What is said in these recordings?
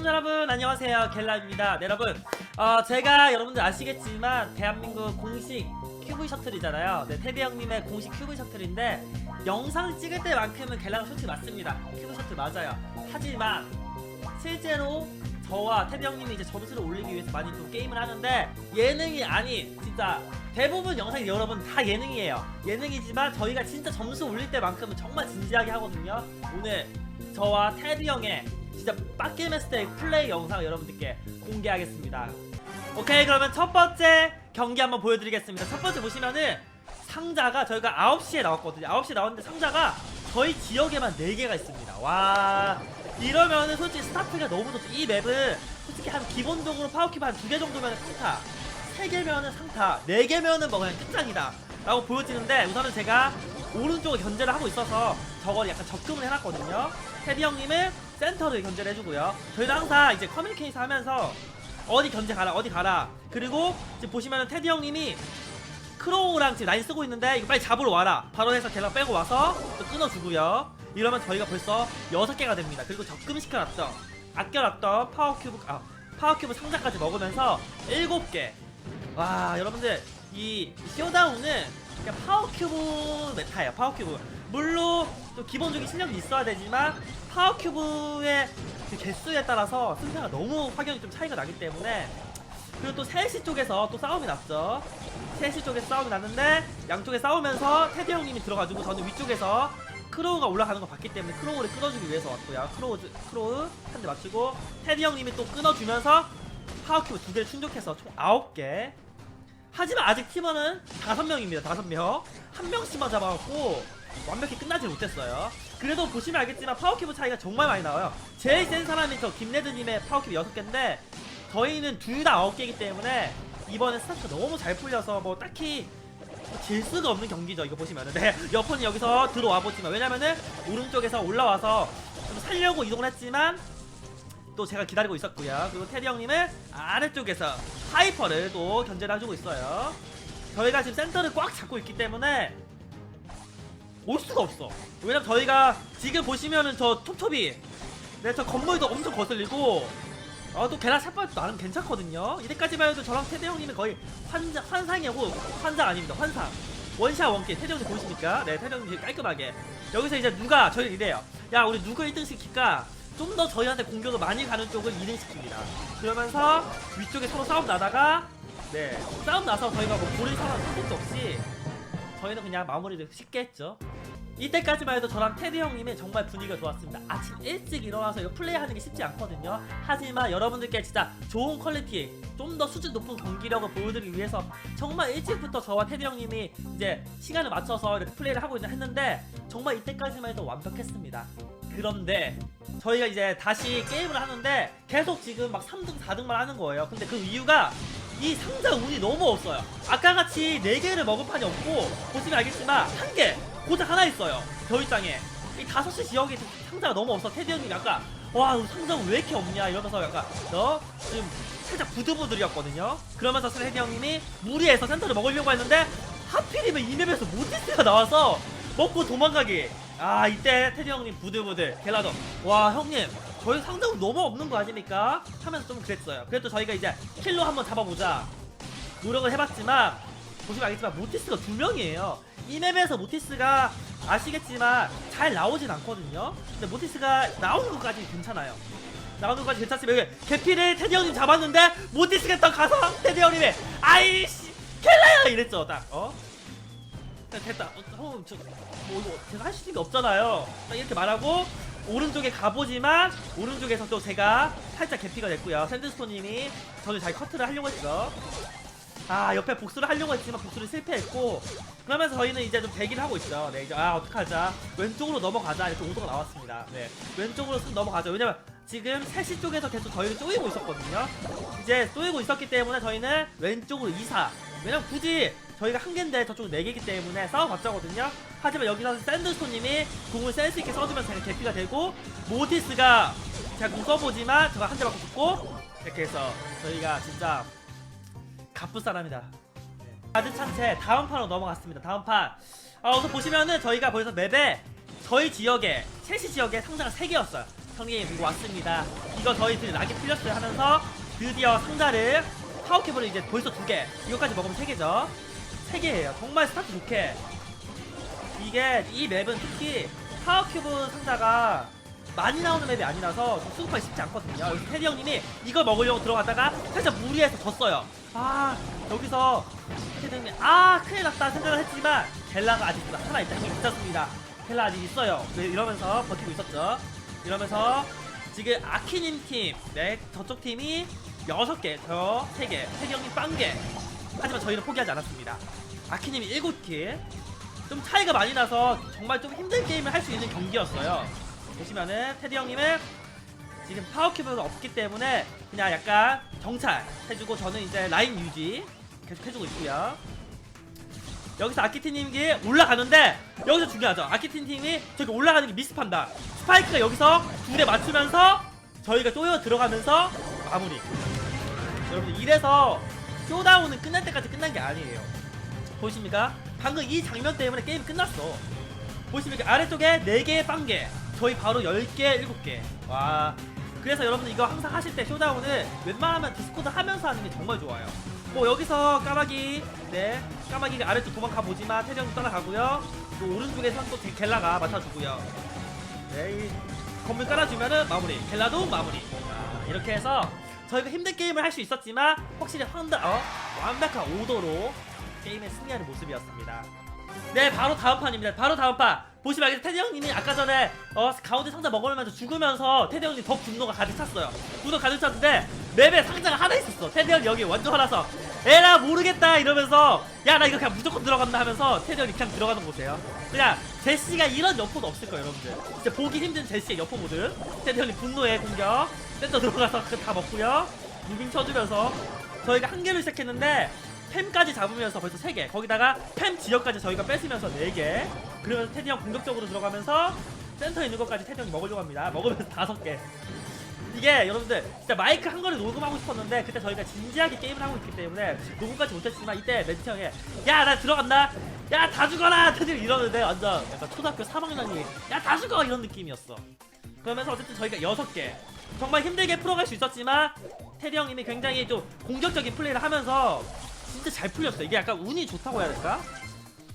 시청자 여러분 안녕하세요. 겔라입니다. 네, 여러분 어, 제가 여러분들 아시겠지만 대한민국 공식 큐브 셔틀이잖아요. 네 테디 형님의 공식 큐브 셔틀인데 영상 찍을 때만큼은 겔라가 솔직히 맞습니다. 큐브 셔틀 맞아요. 하지만 실제로 저와 테디 형님이 이제 점수를 올리기 위해서 많이 또 게임을 하는데 예능이 아닌 진짜 대부분 영상이 여러분 다 예능이에요. 예능이지만 저희가 진짜 점수 올릴 때만큼은 정말 진지하게 하거든요. 오늘 저와 테디 형의 진짜 빡게임했을 플레이 영상 여러분들께 공개하겠습니다. 오케이 그러면 첫 번째 경기 한번 보여드리겠습니다. 첫 번째 보시면은 상자가 저희가 9시에 나왔거든요. 9시에 나왔는데 상자가 저희 지역에만 4개가 있습니다. 와 이러면은 솔직히 스타트가 너무 좋죠. 이 맵은 솔직히 한 기본적으로 파워큐브 한두개 정도면 상타 3개면은 상타 4개면은 뭐 그냥 끝장이다 라고 보여지는데 우선은 제가 오른쪽을 견제를 하고 있어서 저걸 약간 적금을 해놨거든요. 테디 형님은 센터를 견제를 해주고요. 저희는 항상 이제 커뮤니케이션 하면서 어디 견제 가라 어디 가라. 그리고 지금 보시면은 테디 형님이 크로우랑 지금 라인 쓰고 있는데 이거 빨리 잡으러 와라. 바로 해서 걔랑 빼고 와서 또 끊어주고요. 이러면 저희가 벌써 6개가 됩니다. 그리고 적금시켜놨죠. 아껴놨던 파워큐브 아 파워큐브 상자까지 먹으면서 7개. 와 여러분들 이 쇼다운은 그냥 파워큐브 메타예요 파워큐브 물론 또 기본적인 실력이 있어야 되지만 파워 큐브의 그 개수에 따라서 승패가 너무 확연히 좀 차이가 나기 때문에 그리고 또 3시 쪽에서 또 싸움이 났죠 3시 쪽에서 싸움이 났는데 양쪽에 싸우면서 테디 형님이 들어가지고 저는 위쪽에서 크로우가 올라가는 거 봤기 때문에 크로우를 끊어주기 위해서 왔고요 크로우 크로우 한 대 맞추고 테디 형님이 또 끊어주면서 파워큐브 두 개를 충족해서 총 9개 하지만 아직 팀원은 다섯 명입니다. 다섯 명. 한 명씩만 잡아갖고 완벽히 끝나지 못했어요. 그래도 보시면 알겠지만 파워큐브 차이가 정말 많이 나와요. 제일 센 사람이 저 김레드님의 파워큐브 여섯 개인데 저희는 둘다 아홉 개이기 때문에 이번에 스타트가 너무 잘 풀려서 뭐 딱히 질 수가 없는 경기죠. 이거 보시면은 네 여폰이 여기서 들어와 보지만 왜냐면은 오른쪽에서 올라와서 좀 살려고 이동을 했지만 또 제가 기다리고 있었고요. 그리고 테디 형님은 아래쪽에서 하이퍼를 또 견제를 해주고 있어요. 저희가 지금 센터를 꽉 잡고 있기 때문에 올 수가 없어. 왜냐면 저희가 지금 보시면은 저 톱톱이 네, 저 건물도 엄청 거슬리고 아, 또 계란 샷발도 나름 괜찮거든요. 이때까지만 해도 저랑 테디 형님은 거의 환자, 환상이고 환상 아닙니다. 환상. 원샷 원킬 테디 형님 보이십니까? 네, 테디 형님 깔끔하게. 여기서 이제 누가 저희 이래요. 야, 우리 누구 1등 시킬까? 좀 더 저희한테 공격을 많이 가는 쪽을 2등 시킵니다. 그러면서 위쪽에 서로 싸움 나다가 네 싸움 나서 저희가 뭐 고를 상황 선택도 없이 저희는 그냥 마무리를 쉽게 했죠. 이때까지만 해도 저랑 테디 형님의 정말 분위기가 좋았습니다. 아침 일찍 일어나서 이거 플레이하는 게 쉽지 않거든요. 하지만 여러분들께 진짜 좋은 퀄리티, 좀 더 수준 높은 경기력을 보여드리기 위해서 정말 일찍부터 저와 테디 형님이 이제 시간을 맞춰서 이렇게 플레이를 하고 했는데 정말 이때까지만 해도 완벽했습니다. 그런데 저희가 이제 다시 게임을 하는데 계속 지금 막 3등, 4등만 하는 거예요. 근데 그 이유가 이 상자 운이 너무 없어요. 아까 같이 4개를 먹을 판이 없고 보시면 알겠지만 한 개, 고작 하나 있어요. 겨울장에. 이 5시 지역에 상자가 너무 없어. 테디 형님이 아까 와 상자 왜 이렇게 없냐 이러면서 약간 너 지금 살짝 부들부들이었거든요. 그러면서 테디 형님이 무리해서 센터를 먹으려고 했는데 하필이면 이 맵에서 모티스가 나와서 먹고 도망가기. 아 이때 테디 형님 부들부들 gel라도 와 형님 저희 상당히 너무 없는 거 아닙니까? 하면서 좀 그랬어요. 그래도 저희가 이제 킬로 한번 잡아보자 노력을 해봤지만 보시면 알겠지만 모티스가 두 명이에요. 이 맵에서 모티스가 아시겠지만 잘 나오진 않거든요. 근데 모티스가 나오는 것까지 괜찮아요. 나오는 것까지 여기 개피를 테디 형님 잡았는데 모티스가 딱 가서 테디 형님이 아이씨 켈라야 이랬죠 딱 어? 네, 됐다. 어, 형, 저, 뭐, 이거 제가 할 수 있는 게 없잖아요. 딱 이렇게 말하고, 오른쪽에 가보지만, 오른쪽에서 또 제가 살짝 개피가 됐고요. 샌드스톤님이 저를 잘 커트를 하려고 했죠. 아, 옆에 복수를 하려고 했지만 복수를 실패했고, 그러면서 저희는 이제 좀 대기를 하고 있죠. 네, 이제, 아, 어떡하자. 왼쪽으로 넘어가자. 이렇게 오도가 나왔습니다. 네. 왼쪽으로 쓱 넘어가죠. 왜냐면, 지금 3시 쪽에서 계속 저희를 쪼이고 있었거든요. 이제 쪼이고 있었기 때문에 저희는 왼쪽으로 이사. 왜냐면 굳이 저희가 한 개인데 저쪽 네 개이기 때문에 싸워봤자거든요. 하지만 여기서 샌드스톤님이 공을 센스 있게 써주면서 제가 개피가 되고 모티스가 제가 공 써보지만 제가 한 대 맞고 죽고 이렇게 해서 저희가 진짜 가쁜 사람이다. 가득 찬채 다음 판으로 넘어갔습니다. 다음 판. 아, 우선 보시면은 저희가 벌써 맵에 저희 지역에 첼시 지역에 상자가 3개였어요. 형님 이거 왔습니다. 이거 저희 들 낙이 풀렸어요 하면서 드디어 상자를 파워캡을 이제 벌써 두 개. 이거까지 먹으면 세 개죠. 세 개예요. 정말 스타트 좋게. 이게 이 맵은 특히 파워큐브 상자가 많이 나오는 맵이 아니라서 좀 수급하기 쉽지 않거든요. 여기서 테디 형님이 이걸 먹으려고 들어갔다가 살짝 무리해서 졌어요. 아 여기서 테디 형님 아 큰일 났다 생각을 했지만 겔라가 아직 살아있다 형님 있었습니다. 겔라 아직 있어요. 네, 이러면서 버티고 있었죠. 이러면서 지금 아키님 팀, 네 저쪽 팀이 여섯 개, 저세 개, 테디 형님 빵 개. 하지만 저희는 포기하지 않았습니다. 아키님이 일곱 킬. 좀 차이가 많이 나서 정말 좀 힘든 게임을 할 수 있는 경기였어요. 보시면은 테디 형님은 지금 파워큐브가 없기 때문에 그냥 약간 정찰 해주고 저는 이제 라인 유지 계속 해주고 있고요. 여기서 아키티님이 올라가는데 여기서 중요하죠. 아키티 팀이 저기 올라가는 게 미스 판다. 스파이크가 여기서 두 대 맞추면서 저희가 쪼여 들어가면서 마무리. 여러분들 이래서 쇼다운은 끝날 때까지 끝난 게 아니에요. 보십니까? 방금 이 장면 때문에 게임 끝났어. 보십니까? 아래쪽에 4개의 빵개. 저희 바로 10개, 7개. 와. 그래서 여러분들 이거 항상 하실 때 쇼다운을 웬만하면 디스코드 하면서 하는 게 정말 좋아요. 뭐 여기서 까마귀, 네. 까마귀가 아래쪽 도망가 보지만 태령도 따라가고요. 또 오른쪽에선 또 겔라가 맡아주고요. 네. 이 건물 깔아주면은 마무리. 겔라도 마무리. 자, 이렇게 해서 저희가 힘든 게임을 할 수 있었지만 확실히 황다, 어? 완벽한 오도로 게임에 승리하는 모습이었습니다. 네, 바로 다음 판입니다. 바로 다음 판. 보시면 알겠 테디 형님이 아까 전에 어, 가운데 상자 먹으면서 죽으면서 테디 형님 더 분노가 가득 찼어요. 분노 가득 찼는데 맵에 상자가 하나 있었어. 테디 형이 여기 완전 화나서 에라 모르겠다 이러면서 야 나 이거 그냥 무조건 들어간다 하면서 테디 형이 그냥 들어가는 곳이에요. 그냥 제시가 이런 여포도 없을 거예요, 여러분들. 진짜 보기 힘든 제시의 여포 모드. 테디 형님 분노의 공격. 센터 들어가서 그거 다 먹고요. 무빙 쳐주면서 저희가 한 개를 시작했는데 팸까지 잡으면서 벌써 3개 거기다가 팸 지역까지 저희가 뺏으면서 4개 그러면서 테디 형 공격적으로 들어가면서 센터에 있는 것까지 테디 형이 먹으려고 합니다. 먹으면서 5개. 이게 여러분들 진짜 마이크 한 거를 녹음하고 싶었는데 그때 저희가 진지하게 게임을 하고 있기 때문에 녹음까지 못했지만 이때 멘트 형이 야나 들어간다. 야 다 죽어라. 테디 형 이러는데 완전 약간 초등학교 3학년이 야 다 죽어. 이런 느낌이었어. 그러면서 어쨌든 저희가 6개. 정말 힘들게 풀어갈 수 있었지만 테디 형님이 굉장히 좀 공격적인 플레이를 하면서 진짜 잘 풀렸어. 이게 약간 운이 좋다고 해야 될까?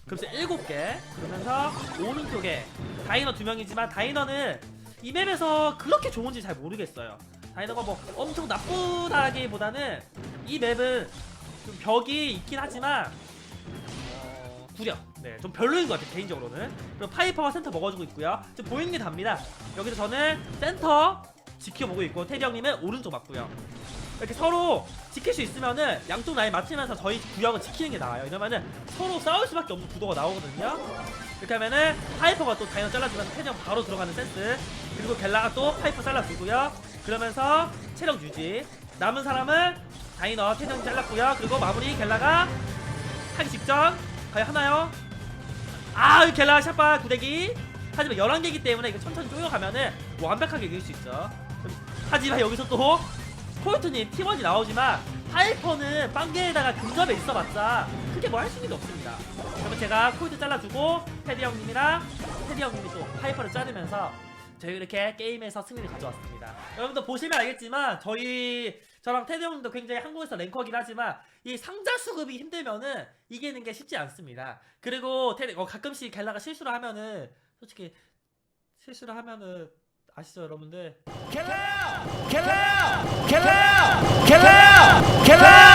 그래서 일곱 개 그러면서 오른 쪽에 다이너 두 명이지만 다이너는 이 맵에서 그렇게 좋은지 잘 모르겠어요. 다이너가 뭐 엄청 나쁘다기보다는 이 맵은 좀 벽이 있긴 하지만 어, 구려. 네, 좀 별로인 것 같아요 개인적으로는. 그리고 파이퍼가 센터 먹어주고 있고요. 지금 보이는 게 답니다. 여기서 저는 센터 지켜보고 있고 테디 형님은 오른쪽 맞고요. 이렇게 서로 지킬 수 있으면은 양쪽 라인 맞추면서 저희 구역을 지키는 게 나아요. 이러면은 서로 싸울 수밖에 없는 구도가 나오거든요. 이렇게 하면은 파이퍼가 또 다이너 잘라주면서 형 바로 들어가는 센스. 그리고 겔라가 또 파이퍼 잘라주고요. 그러면서 체력 유지. 남은 사람은 다이너 형이 잘랐고요. 그리고 마무리 겔라가 하기 직전 과연 하나요? 아 겔라 샷발 구대기 하지만 11개이기 때문에 이거 천천히 쪼여가면은 완벽하게 이길 수 있죠 하지만 여기서 또 코요트님 팀원이 나오지만 하이퍼는 빵개에다가 근접에 있어봤자 크게 뭐 할 수 있는 게 없습니다. 그러면 제가 코요트 잘라주고 테디 형님이랑 테디 형님이 또 하이퍼를 자르면서 저희 이렇게 게임에서 승리를 가져왔습니다. 여러분들 보시면 알겠지만 저희 저랑 테디 형님도 굉장히 한국에서 랭커긴 하지만 이 상자 수급이 힘들면은 이기는 게 쉽지 않습니다. 그리고 테디 어, 가끔씩 갤라가 실수를 하면은 솔직히 실수를 하면은 아시죠 여러분들 켈라! 켈라! 켈라! 켈라! 켈라!